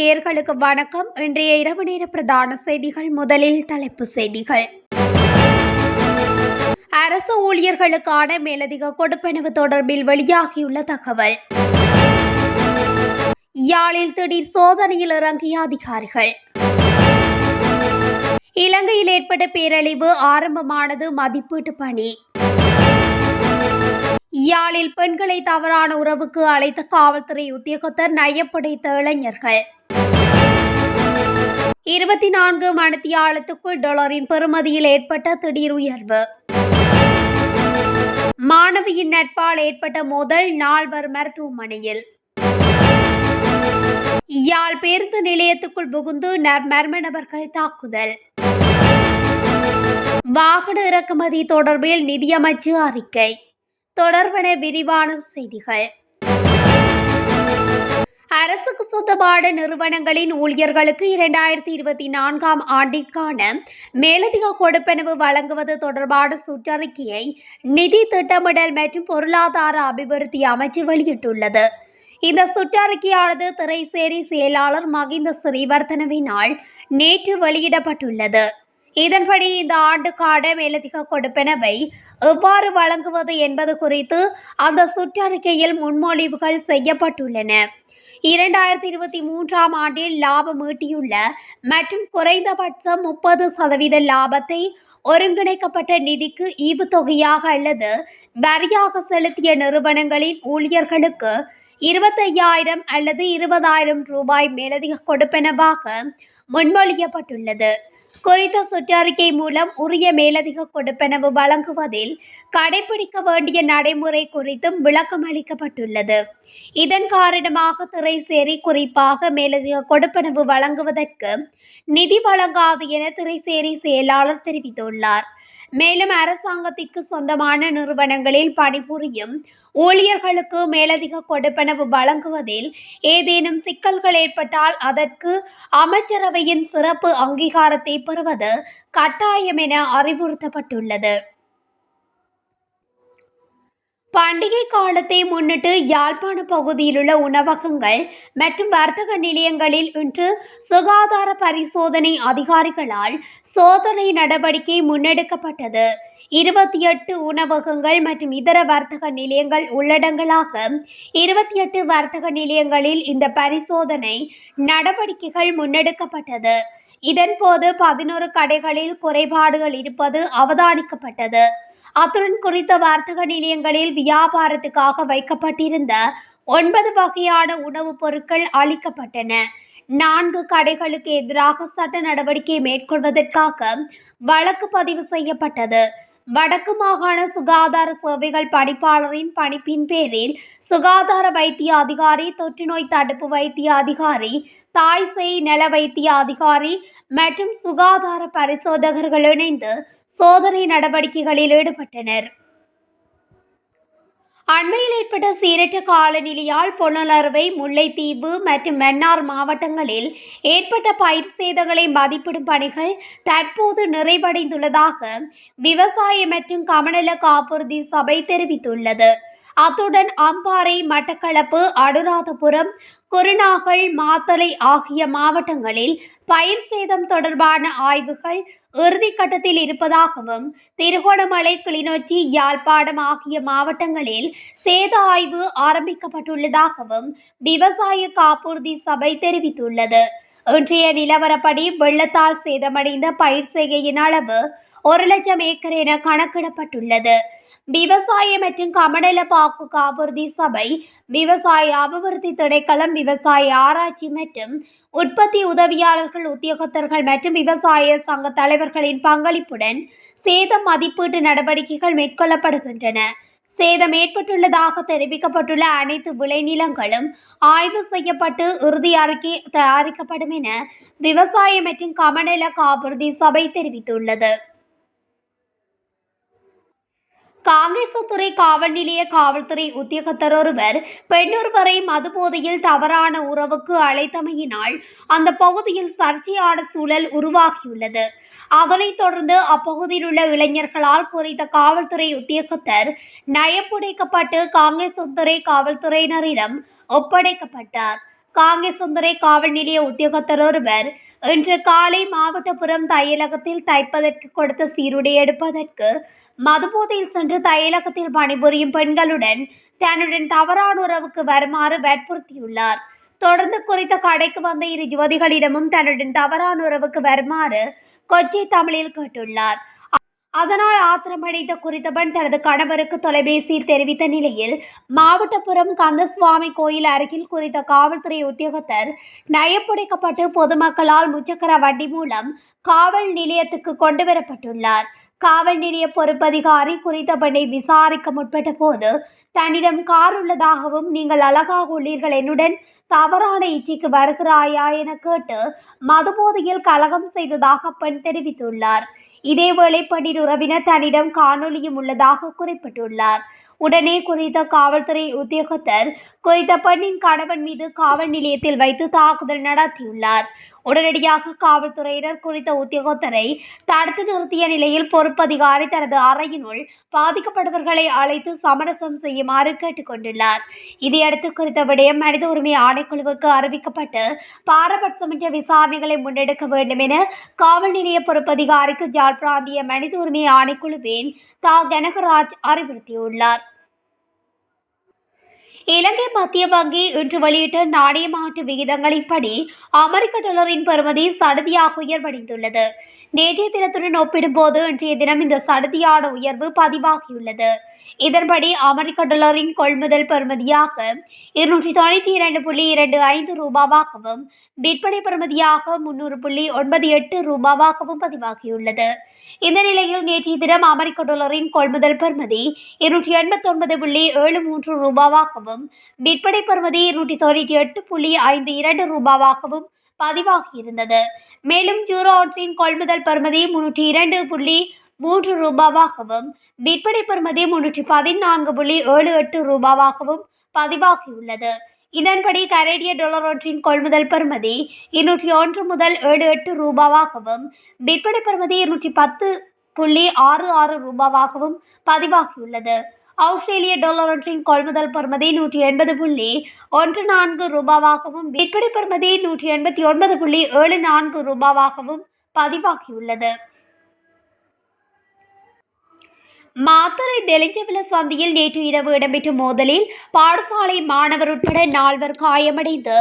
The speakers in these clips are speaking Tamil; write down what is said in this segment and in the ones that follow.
நேர்களுக்கு வணக்கம். இன்றைய இரவு நேர பிரதான செய்திகள் முதலில் தலைப்பு செய்திகள். அரசு ஊழியர்களுக்கான மேலதிக கொடுப்பனவு தொடர்பில் வெளியாகியுள்ள தகவல். யாழில் திடீர் சோதனையில் இறங்கிய அதிகாரிகள். இலங்கையில் ஏற்பட்ட பேரழிவு ஆரம்பமானது மதிப்பீட்டு பணி. யாழில் பெண்களை தவறான உறவுக்கு அழைத்த காவல்துறை உத்தியோகத்தர் நயப்படைத்த இளைஞர்கள். இருபத்தி நான்கு மணித்தியாலத்துக்குள் டாலரின் பெறுமதியில் ஏற்பட்ட திடீர் உயர்வு. மாணவியின் நட்பால் ஏற்பட்ட மோதல் நால்வர் மருத்துவமனையில். யாழ் பேருந்து நிலையத்துக்குள் புகுந்து நர் மர்ம நபர்கள் தாக்குதல். வாகன இறக்குமதி தொடர்பில் நிதியமைச்சு அறிக்கை. தொடர்பன விரிவான செய்திகள். அரசுக்கு சொந்தமான நிறுவனங்களின் ஊழியர்களுக்கு இரண்டாயிரத்தி இருபத்தி நான்காம் ஆண்டிற்கான மேலதிக கொடுப்பனவு வழங்குவது தொடர்பான சுற்றறிக்கையை நிதி திட்டமிடல் மற்றும் பொருளாதார அபிவிருத்தி அமைச்சு வெளியிட்டுள்ளது. இந்த சுற்றறிக்கையானது திரைசேரி செயலாளர் மகிந்த ஸ்ரீவர்த்தனவினால் நேற்று வெளியிடப்பட்டுள்ளது. இதன்படி இந்த ஆண்டுக்கான மேலதிக கொடுப்பனவை எவ்வாறு வழங்குவது என்பது குறித்து அந்த சுற்றறிக்கையில் முன்மொழிவுகள் செய்யப்பட்டுள்ளன. இரண்டாயிரத்தி இருபத்தி மூன்றாம் ஆண்டில் லாபம் ஈட்டியுள்ள மற்றும் குறைந்தபட்சம் முப்பது சதவீத லாபத்தை ஒருங்கிணைக்கப்பட்ட நிதிக்கு ஈவுத்தொகையாக அல்லது வரியாக செலுத்திய நிறுவனங்களின் ஊழியர்களுக்கு இருபத்தையாயிரம் அல்லது இருபதாயிரம் ரூபாய் மேலதிக கொடுப்பனவாக முன்மொழியப்பட்டுள்ளது. குறித்த சுற்றறிக்கை மூலம் உரிய மேலதிக கொடுப்பனவு வழங்குவதில் கடைபிடிக்க வேண்டிய நடைமுறை குறித்தும் விளக்கம் அளிக்கப்பட்டுள்ளது. இதன் காரணமாக திரைசேரி குறிப்பாக மேலதிக கொடுப்பனவு வழங்குவதற்கு நிதி வழங்காது என திரைசேரி செயலாளர் தெரிவித்துள்ளார். மேலும் அரசாங்கத்திற்கு சொந்தமான நிறுவனங்களில் பணிபுரியும் ஊழியர்களுக்கு மேலதிக கொடுப்பனவு வழங்குவதில் ஏதேனும் சிக்கல்கள் ஏற்பட்டால் அதற்கு அமைச்சரவையின் சிறப்பு அங்கீகாரத்தை பெறுவது கட்டாயம் என அறிவுறுத்தப்பட்டுள்ளது. பண்டிகை காலத்தை முன்னிட்டு யாழ்ப்பாண பகுதியிலுள்ள உணவகங்கள் மற்றும் வர்த்தக நிலையங்களில் இன்று சுகாதார பரிசோதனை அதிகாரிகளால் சோதனை நடவடிக்கை முன்னெடுக்கப்பட்டது. இருபத்தி எட்டு உணவகங்கள் மற்றும் இதர வர்த்தக நிலையங்கள் உள்ளடங்களாக இருபத்தி எட்டு வர்த்தக நிலையங்களில் இந்த பரிசோதனை நடவடிக்கைகள் முன்னெடுக்கப்பட்டது. இதன்போது பதினோரு கடைகளில் குறைபாடுகள் இருப்பது அவதானிக்கப்பட்டது. அத்துடன் குறித்த வர்த்தக நிலையங்களில் வியாபாரத்துக்காக வைக்கப்பட்டிருந்த ஒன்பது வகையான உணவுப் பொருட்கள் அளிக்கப்பட்டன. நான்கு கடைகளுக்கு எதிராக சட்ட நடவடிக்கை மேற்கொள்வதற்காக வழக்கு பதிவு செய்யப்பட்டது. வடக்கு மாகாண சுகாதார சேவைகள் பணிப்பாளரின் பணிப்பின் பேரில் சுகாதார வைத்திய அதிகாரி தொற்றுநோய் தடுப்பு வைத்திய அதிகாரி தாய் செய் நல வைத்திய அதிகாரி மற்றும் சுகாதார பரிசோதகர்கள் இணைந்து சோதனை நடவடிக்கைகளில் ஈடுபட்டனர். அண்மையில் ஏற்பட்ட சீரற்ற காலநிலையால் பொன்னலர்வை முல்லைத்தீவு மற்றும் மன்னார் மாவட்டங்களில் ஏற்பட்ட பயிர் சேதங்களை மதிப்பிடும் பணிகள் தற்போது நிறைவடைந்துள்ளதாக விவசாய மற்றும் கமநல காப்புறுதி சபை தெரிவித்துள்ளது. அத்துடன் அம்பாறை மட்டக்களப்பு அனுராதபுரம் குருநாகல் மாத்தலை ஆகிய மாவட்டங்களில் பயிர் சேதம் தொடர்பான ஆய்வுகள் இறுதிக்கட்டத்தில் இருப்பதாகவும் திருகோணமலை கிளிநொச்சி யாழ்ப்பாணம் ஆகிய மாவட்டங்களில் சேத ஆய்வு ஆரம்பிக்கப்பட்டுள்ளதாகவும் விவசாய காப்புறுதி சபை தெரிவித்துள்ளது. இன்றைய நிலவரப்படி வெள்ளத்தால் சேதமடைந்த பயிர் செய்கையின் அளவு ஒரு லட்சம் ஏக்கர் என கணக்கிடப்பட்டுள்ளது. விவசாய மற்றும் கமநல பாக்கு காப்புறுதி சபை விவசாய அபிவிருத்தி திணைக்களம் விவசாய ஆராய்ச்சி மற்றும் உற்பத்தி உதவியாளர்கள் உத்தியோகத்தர்கள் மற்றும் விவசாய சங்க தலைவர்களின் பங்களிப்புடன் சேத மதிப்பீட்டு நடவடிக்கைகள் மேற்கொள்ளப்படுகின்றன. சேதம் ஏற்பட்டுள்ளதாக தெரிவிக்கப்பட்டுள்ள அனைத்து விளைநிலங்களும் ஆய்வு செய்யப்பட்டு இறுதி அறிக்கை தயாரிக்கப்படும் என விவசாய மற்றும் கமநல காப்புறுதி சபை தெரிவித்துள்ளது. காங்கேசத்துறை காவல் நிலைய காவல்துறை உத்தியோகத்தர் ஒருவர் பெண்ணொருவரை மதுபோதையில் தவறான உறவுக்கு அழைத்தமையினால் அந்த பகுதியில் சர்ச்சையான சூழல் உருவாகியுள்ளது. அதனைத் தொடர்ந்து அப்பகுதியில் உள்ள இளைஞர்களால் குறித்த காவல்துறை உத்தியோகத்தர் நயப்புடைக்கப்பட்டு காங்கேசத்துறை காவல்துறையினரிடம் ஒப்படைக்கப்பட்டார். காங்கேசுந்தரை காவல் நிலைய உத்தியோகத்தர் ஒருவர் இன்று காலை மாவட்டபுரம் தையலகத்தில் தைப்பதற்கு கொடுத்த சீருடை எடுப்பதற்கு மதுபோதையில் சென்று தையலகத்தில் பணிபுரியும் பெண்களுடன் தன்னுடன் தவறான உறவுக்கு வருமாறு வற்புறுத்தியுள்ளார். தொடர்ந்து குறித்த கடைக்கு வந்த இரு யுவதிகளிடமும் தன்னுடன் தவறான உறவுக்கு வருமாறு கொச்சி தமிழில் கேட்டுள்ளார். அதனால் ஆத்திரமடைந்த குறித்தபன் தனது கணவருக்கு தொலைபேசியில் தெரிவித்த நிலையில் மாவட்டபுரம் கந்தசுவாமி கோயில் அருகில் குறித்த காவல்துறை உத்தியோகத்தர் நயப்புடைக்கப்பட்டு பொதுமக்களால் முச்சக்கர வண்டி மூலம் காவல் நிலையத்துக்கு கொண்டு வரப்பட்டுள்ளார். காவல் நிலைய பொறுப்பதிகாரி குறித்த பெண்ணை விசாரிக்க முற்பட்ட போது தன்னிடம் கார் உள்ளதாகவும் நீங்கள் அழகாக உள்ளீர்கள். என்னுடன் தவறான இச்சைக்கு வருகிறாயா? என கேட்டு மதுபோதையில் கலகம் செய்ததாக பெண் தெரிவித்துள்ளார். இதேவேளை பெண்ணின் உறவினர் தன்னிடம் காணொலியும் உள்ளதாக குறிப்பிட்டுள்ளார். உடனே குறித்த காவல்துறை உத்தியோகத்தர் குறித்த பெண்ணின் கணவன் மீது காவல் நிலையத்தில் வைத்து தாக்குதல் நடத்தியுள்ளார். உடனடியாக காவல்துறையினர் குறித்த உத்தியோகத்தரை தடுத்து நிறுத்திய நிலையில் பொறுப்பதிகாரி தனது அறையினுள் பாதிக்கப்பட்டவர்களை அழைத்து சமரசம் செய்யுமாறு கேட்டுக்கொண்டுள்ளார். இதையடுத்து குறித்த விடயம் மனித உரிமை ஆணைக்குழுவுக்கு அறிவிக்கப்பட்டு பாரபட்சமற்ற விசாரணைகளை முன்னெடுக்க வேண்டும் என காவல் நிலைய பொறுப்பதிகாரிக்கு ஜாழ் பிராந்திய மனித உரிமை ஆணைக்குழுவின் தா. கனகராஜ் அறிவுறுத்தியுள்ளார். இலங்கை மத்திய வங்கி இன்று வெளியிட்ட நாணய மாற்று விகிதங்களின்படி அமெரிக்க டாலரின் பருமதி சடுதியாக உயர்வடைந்துள்ளது. நேற்றைய தினத்துடன் ஒப்பிடும்போது இன்றைய தினம் இந்த சடுதியான உயர்வு பதிவாகியுள்ளது. இதன்படி அமெரிக்க டாலரின் கொள்முதல் பெறுமதியாக இருநூற்றி தொண்ணூற்றி இரண்டு புள்ளி இரண்டு ஐந்து ரூபாவாகவும் விற்பனை பெறுமதியாக முன்னூறு புள்ளி ஒன்பது எட்டு ரூபாவாகவும் பதிவாகியுள்ளது. இந்த நிலையில் நேற்றைய தினம் அமெரிக்க டாலரின் கொள்முதல் பெறுமதி இருநூற்றி எண்பத்தி ஒன்பது புள்ளி ஏழு மூன்று ரூபாவாகவும் விற்பனை பெறுமதி இருநூற்றி தொண்ணூற்றி எட்டு புள்ளி ஐந்து இரண்டு ரூபாவாகவும் பதிவாகியிருந்தது மேலும் ஜூரோ ஒன்றின் கொள்முதல் பெறுமதி முன்னூற்றி இரண்டு புள்ளி மூன்று ரூபாவாகவும் விற்பனை பெறுமதி முன்னூற்றி பதினான்கு புள்ளி ஏழு எட்டு ரூபாவாகவும் பதிவாகியுள்ளது. இதன்படி கனேடிய டொலர் ஒன்றின் கொள்முதல் பெறுமதி இருநூற்றி ஒன்று முதல் ஏழு எட்டு ரூபாவாகவும் விற்பனை பெறுமதி இருநூற்றி பத்து புள்ளி ஆறு ஆறு ரூபாவாகவும் பதிவாகியுள்ளது. ஆஸ்திரேலிய டாலர் ஒன்றின் கொள்முதல் பெறுமதி நூற்றி எண்பது புள்ளி ஒன்று நான்கு ரூபாவாகவும் விற்பனை பெறுமதி நூற்றி எண்பத்தி ஒன்பது புள்ளி ஏழு நான்கு ரூபாவாகவும் பதிவாகியுள்ளது. மாத்தரை தெளிஞ்சவில சந்தியில் நேற்று இரவு இடம்பெற்ற மோதலில் பாடசாலை மாணவர் உட்பட நால்வர் காயமடைந்து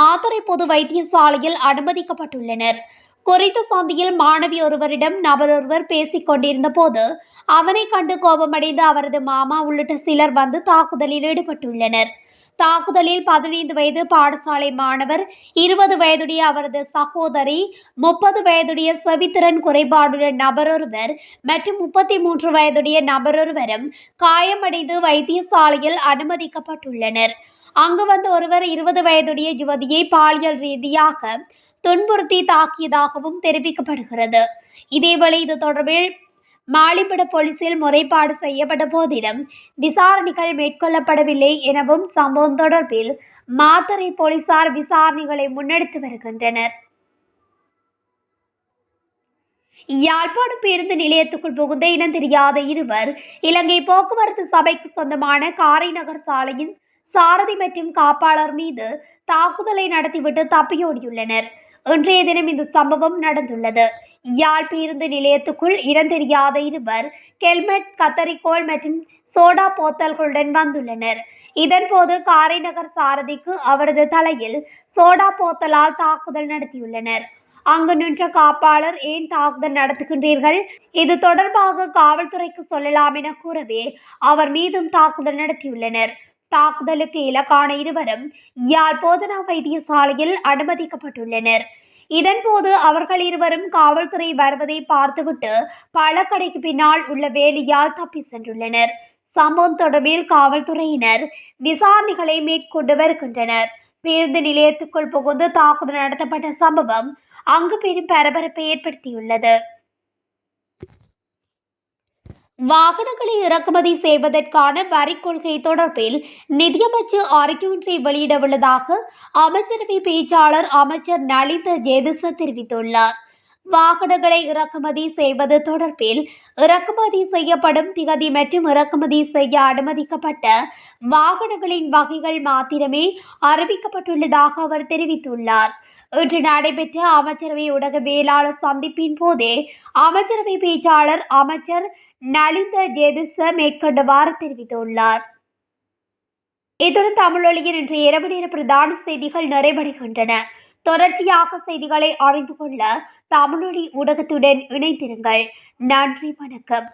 மாத்தரை பொது வைத்தியசாலையில் அனுமதிக்கப்பட்டுள்ளனர். குறித்த சந்தியில் மாணவி ஒருவரிடம் நபர் ஒருவர் பேசிக் கொண்டிருந்த போது அவனை கண்டு கோபமடைந்த அவரது மாமா உள்ளிட்ட சிலர் வந்து தாக்குதலில் ஈடுபட்டுள்ளனர். தாக்குதலில் பதினைந்து வயது பாடசாலை மாணவர் இருபது வயதுடைய அவரது சகோதரி முப்பது வயதுடைய செவித்திறன் குறைபாடுள்ள நபரொருவர் மற்றும் முப்பத்தி மூன்று வயதுடைய நபரொருவரும் காயமடைந்து வைத்தியசாலையில் அனுமதிக்கப்பட்டுள்ளனர். அங்கு வந்து ஒருவர் இருபது வயதுடைய யுவதியை பாலியல் ரீதியாக துன்புறுத்தி தாக்கியதாகவும் தெரிவிக்கப்படுகிறது. இதேவேளை இது தொடர்பில் மாலிப்பட போலீசில் முறைப்பாடு செய்யப்பட்ட போதிலும் விசாரணைகள் மேற்கொள்ளப்படவில்லை எனவும் சம்பவம் தொடர்பில் மாத்தறை போலீசார் விசாரணைகளை முன்னெடுத்து வருகின்றனர். யாழ்ப்பாணம் பேருந்து நிலையத்துக்குள் புகுந்த இனம் தெரியாத இருவர் இலங்கை போக்குவரத்து சபைக்கு சொந்தமான காரைநகர் சாலையின் சாரதி மற்றும் காப்பாளர் மீது தாக்குதலை நடத்திவிட்டு தப்பியோடியுள்ளனர். இன்றைய தினம் இந்த சம்பவம் நடந்துள்ளது. யாழ் பேருந்து நிலையத்துக்குள் இடம் தெரியாத இருவர் ஹெல்மெட் கத்தரிக்கோல் மற்றும் சோடா போத்தல்களுடன் வந்துள்ளனர். இதன்போது காரைநகர் சாரதிக்கு அவரது தலையில் சோடா போத்தலால் தாக்குதல் நடத்தியுள்ளனர். அங்கு நின்ற காப்பாளர் ஏன் தாக்குதல் நடத்துகின்றீர்கள்? இது தொடர்பாக காவல்துறைக்கு சொல்லலாம் என கூறவே அவர் மீதும் தாக்குதல் நடத்தியுள்ளனர். தாக்குதலுக்கு இலக்கான இருவரும் யாழ் போதனா வைத்தியசாலையில் அனுமதிக்கப்பட்டுள்ளனர். இதன்போது அவர்கள் இருவரும் காவல்துறை வருவதை பார்த்துவிட்டு பழக்கடைக்கு பின்னால் உள்ள வேலியால் தப்பி சென்றுள்ளனர். சம்பவம் தொடர்பில் காவல்துறையினர் விசாரணைகளை மேற்கொண்டு வருகின்றனர். பேருந்து நிலையத்துக்குள் புகுந்து தாக்குதல் நடத்தப்பட்ட சம்பவம் அங்கு பெரும் பரபரப்பை ஏற்படுத்தியுள்ளது. வாகனங்களை இறக்குமதி செய்வதற்கான வரி கொள்கை தொடர்பில் நிதியமைச்சர் வெளியிட உள்ளதாக அமைச்சரவை பேச்சாளர் அமைச்சர் நலிந்த ஜேதிச தெரிவித்துள்ளார். வாகனங்களை இறக்குமதி செய்வது தொடர்பில் இறக்குமதி செய்யப்படும் திகதி மற்றும் இறக்குமதி செய்ய அனுமதிக்கப்பட்ட வாகனங்களின் வகைகள் மாத்திரமே அறிவிக்கப்பட்டுள்ளதாக அவர் தெரிவித்துள்ளார். இன்று நடைபெற்ற அமைச்சரவை ஊடக வேளாளர் சந்திப்பின் போதே அமைச்சரவை பேச்சாளர் அமைச்சர் நலிந்த ஜேதிச மேற்கொண்டவாறு தெரிவித்துள்ளார். இத்துடன் தமிழொலியின் இன்று இரவு நேர பிரதான செய்திகள் நிறைவடைகின்றன. தொடர்ச்சியாக செய்திகளை அறிந்து கொள்ள தமிழொலி ஊடகத்துடன் இணைந்திருங்கள். நன்றி வணக்கம்.